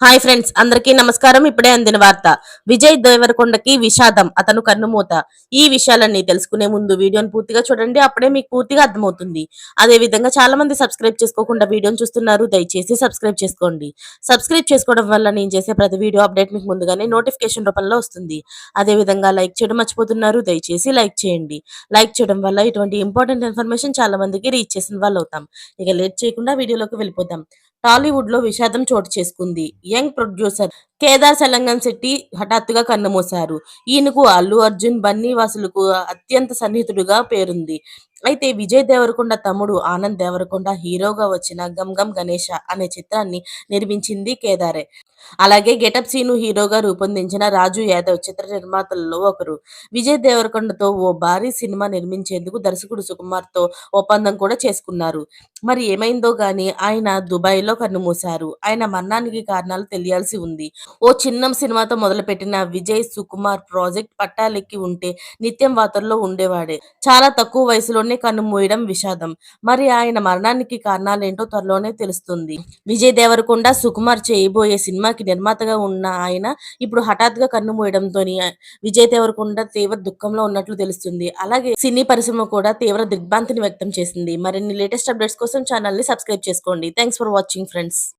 Hi friends అందరికీ నమస్కారం. ఇప్పుడే అందిన వార్త. విజయ్ దేవరకొండకి విషాదం అతను కన్నుమూత. ఈ విషయాలన్నీ తెలుసుకునే ముందు వీడియోని పూర్తిగా చూడండి. అప్పుడే మీకు పూర్తిగా అర్థమవుతుంది. అదే విధంగా చాలా మంది సబ్స్క్రైబ్ చేసుకోకుండా వీడియోని చూస్తున్నారు. దయచేసి సబ్స్క్రైబ్ చేసుకోండి. సబ్స్క్రైబ్ చేసుకోవడం వల్ల నేను చేసే ప్రతి వీడియో అప్డేట్ మీకు ముందుగానే నోటిఫికేషన్ రూపంలో వస్తుంది. అదే విధంగా లైక్ చేయడం మర్చిపోతున్నారు. దయచేసి లైక్ చేయండి. లైక్ చేయడం వల్ల ఇటువంటి ఇంపార్టెంట్ ఇన్ఫర్మేషన్ చాలా మందికి రీచ్ చేసిన వాళ్ళు అవుతాం ఇక లేట్ చేయకుండా వీడియోలోకి వెళ్ళిపోతాం టాలీవుడ్లో విషాదం చోటు చేసుకుంది. యంగ్ ప్రొడ్యూసర్ కేదార్ సెలంగన్ శెట్టి హఠాత్తుగా కన్నుమూశారు ఈయనకు అల్లు అర్జున్ బన్నీ వాసులకు అత్యంత సన్నిహితుడుగా పేరుంది. అయితే విజయ్ దేవరకొండ తమ్ముడు ఆనంద్ దేవరకొండ హీరోగా వచ్చిన గమ్ గమ్ గణేష అనే చిత్రాన్ని నిర్మించింది కేదారే. అలాగే గెటప్ సీను హీరోగా రూపొందించిన రాజు యాదవ్ చిత్ర నిర్మాతలలో ఒకరు. విజయ్ దేవరకొండతో ఓ భారీ సినిమా నిర్మించేందుకు దర్శకుడు సుకుమార్తో ఒప్పందం కూడా చేసుకున్నారు. మరి ఏమైందో గాని ఆయన దుబాయ్లో కన్నుమూశారు ఆయన మరణానికి కారణాలు తెలియాల్సి ఉంది. ఓ చిన్న సినిమాతో మొదలుపెట్టిన విజయ్ సుకుమార్ ప్రాజెక్ట్ పట్టాలెక్కి ఉంటే నిత్యం వార్తల్లో ఉండేవాడే. చాలా తక్కువ వయసులోనే కన్నుమూయడం విషాదం. మరి ఆయన మరణానికి కారణాలేంటో త్వరలోనే తెలుస్తుంది. విజయ్ దేవరకొండ సుకుమార్ చేయబోయే సినిమాకి నిర్మాతగా ఉన్న ఆయన ఇప్పుడు హఠాత్తుగా కన్నుమూయడంతో విజయ్ దేవరకొండ తీవ్ర దుఃఖంలో ఉన్నట్లు తెలుస్తుంది. అలాగే సినీ పరిశ్రమ కూడా తీవ్ర దిగ్భ్రాంతిని వ్యక్తం చేసింది. మరిన్ని లేటెస్ట్ అప్డేట్స్ కోసం ఛానల్ని సబ్స్క్రైబ్ చేసుకోండి. Thanks for watching friends.